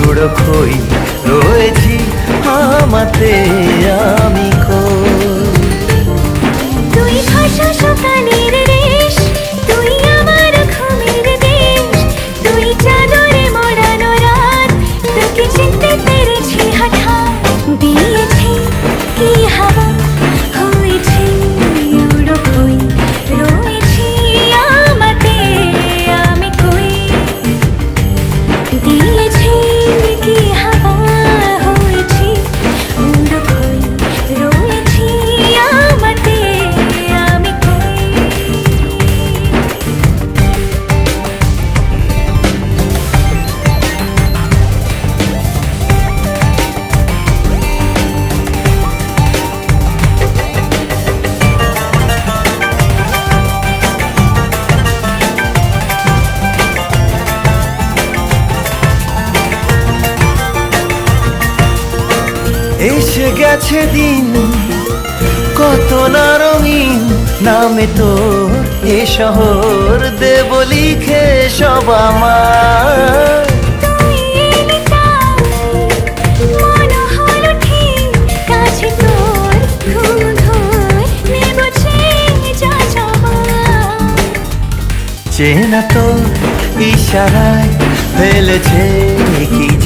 উড়ো খই রয়েছি আমাতে আমি এসে গেছে দিন। কত না রঙিন নামে তো এ শহর দেব লিখে সব আমার। চেনা তো ইশারায় ফেলেছে কি?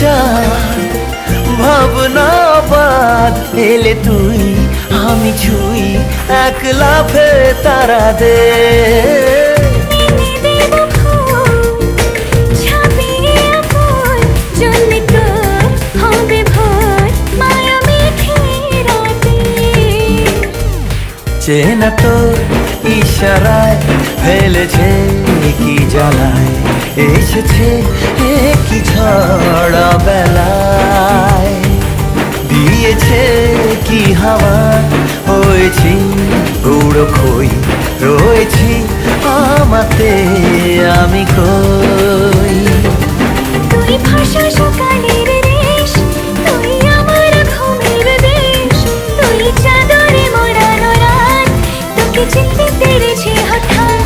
চাঁদ ভাবনা বাদ এলে তুই আমি ছুই এক লাফে তারা দে। তোর চেনা তো ইশারায় ফেলেছে। কি জ্বালায়, এসেছে কি ঝড়া বেলায়। দিয়েছে কি হাওয়া, হয়েছি উড়ো খই রয়েছি আমাতে আমি কই। তোকে চিনতে পেরেছি হঠাৎ।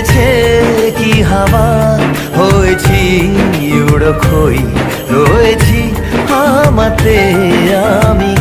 দিয়েছে হাওয়া? হয়েছি উড়ো খই রয়েছি আমাতে আমি।